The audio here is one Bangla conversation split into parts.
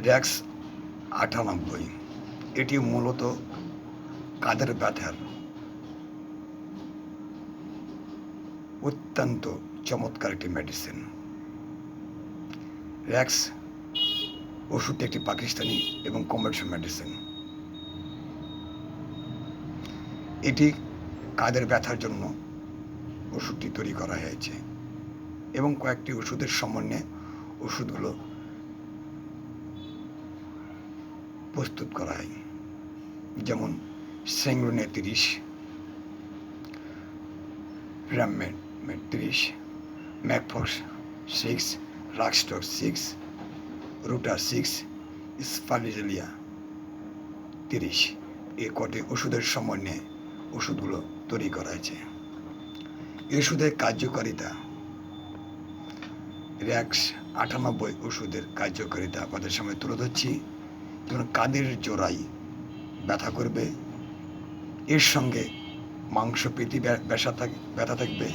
র্যাক্স আটানব্বই। এটি মূলত কাদের ব্যথার? অত্যন্ত চমৎকার একটি মেডিসিন র্যাক্স ওষুধটি একটি পাকিস্তানি এবং কমার্শিয়াল মেডিসিন এটি কাদের ব্যথার জন্য ওষুধটি তৈরি করা হয়েছে এবং কয়েকটি ওষুধের সমন্বয়ে ওষুধগুলো প্রস্তুত করা হয় যেমন সেংরুনে তিরিশ র্যামমেট তিরিশ ম্যাকফক্স six rhus tox six, ruta six, spigelia তিরিশ। এ কটি ওষুধের সমন্বয়ে ওষুধগুলো তৈরি করা হয়েছে। এই ওষুধের কার্যকারিতা। র্যাক্স আটানব্বই ওষুধের কার্যকারিতা আপনাদের সময় তুলে ধরছি। যেমন কাদের জোড়াই ব্যথা করবে, এর সঙ্গে মাংসপেশি ব্য- ব্যথা থাক, ব্যথা থাকবে।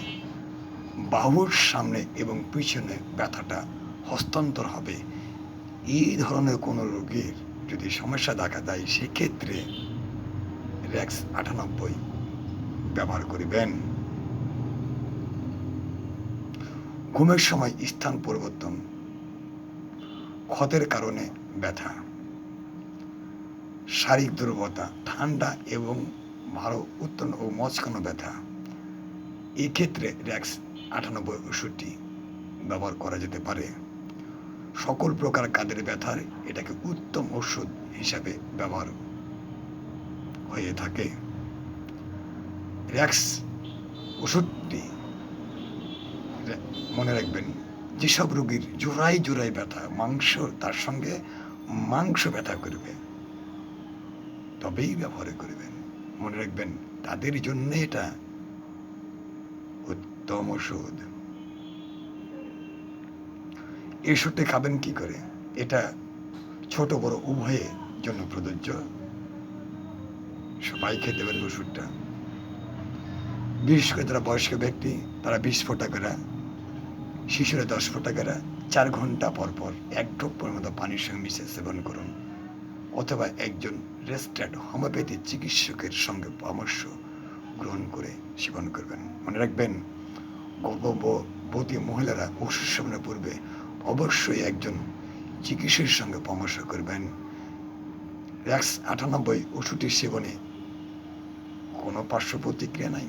বাহুর সামনে এবং পিছনে ব্যথাটা হস্তান্তর হবে। এই ধরনের কোনো রোগীর যদি সমস্যা দেখা দেয়, সেক্ষেত্রে র্যাক্স আটানব্বই ব্যবহার করিবেন। ঘুমের সময় স্থান পরিবর্তন। ক্ষতের কারণে ব্যথা। শারীরিক দুর্বলতা, ঠান্ডা এবং ভালো উত্তন্ন ও মচকানো ব্যথা। এক্ষেত্রে র্যাক্স আটানব্বই ওষুধটি ব্যবহার করা যেতে পারে। সকল প্রকার কাদের ব্যথার এটাকে উত্তম ওষুধ হিসাবে ব্যবহার হয়ে থাকে। র্যাক্স ওষুধটি মনে রাখবেন, যেসব রোগীর জোড়াই জোড়াই ব্যথা, মাংস তার সঙ্গে মাংস ব্যথা করবে। তবেই ব্যবহার করবেন। মনে রাখবেন, তাদের জন্য এটা উত্তম ওষুধ। এই ওষুধটি খাবেন কি করে? এটা ছোট, বড় উভয়ের জন্য প্রযোজ্য। সবাই খেতে পারবে ওষুধটা। বিশেষ করে যারা বয়স্ক ব্যক্তি, তারা বিশ ফোঁটা করে, শিশুরা দশ ফোঁটা করে, চার ঘণ্টা পর পর এক ঢোক পরিমাণ পানির সঙ্গে মিশে সেবন করুন। অথবা একজন রেজিস্টার্ড হোমিওপ্যাথি চিকিৎসকের সঙ্গে পরামর্শ গ্রহণ করে সেবন করবেন। মনে রাখবেন, গর্ভবতী মহিলারা ওষুধ সেবনের পূর্বে অবশ্যই একজন চিকিৎসকের সঙ্গে পরামর্শ করবেন। র্যাক্স আটানব্বই ওষুধটির সেবনে কোনো পার্শ্ব প্রতিক্রিয়া নাই।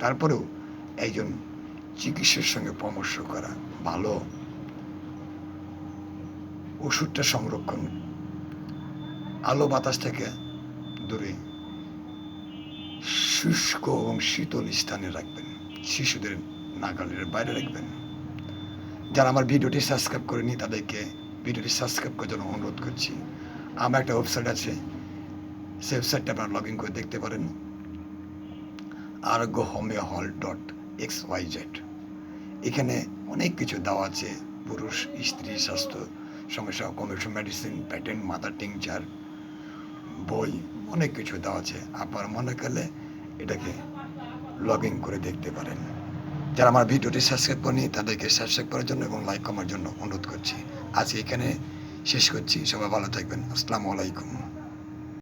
তারপরেও একজন চিকিৎসকের সঙ্গে পরামর্শ করা ভালো। ওষুধটা সংরক্ষণ আলো বাতাস থেকে দূরে। শুষ্ক এবং শীতল স্থানে রাখবেন। শিশুদের নাগালের বাইরে রাখবেন। যারা আমার ভিডিওটি সাবস্ক্রাইব করেনি, তাদেরকে ভিডিওটি সাবস্ক্রাইব করার জন্য অনুরোধ করছি। আমার একটা ওয়েবসাইট আছে। সেই ওয়েবসাইটটা আপনারা লগ ইন করে দেখতে পারেন। আরোগ্য হোমিও হল ডট এক্স ওয়াই জেড এখানে অনেক কিছু দেওয়া আছে। পুরুষ, স্ত্রী, স্বাস্থ্য সমস্যা commission medicine patent mother tincture বই, অনেক কিছু দেওয়া আছে। আপনার মনে করলে এটাকে লগ ইন করে দেখতে পারেন। যারা আমার ভিডিওটি সাবস্ক্রাইব করেনি তাদেরকে সাবস্ক্রাইব করার জন্য এবং লাইক কমার জন্য অনুরোধ করছি। আজ এখানে শেষ করছি। সবাই ভালো থাকবেন। আসসালামু আলাইকুম।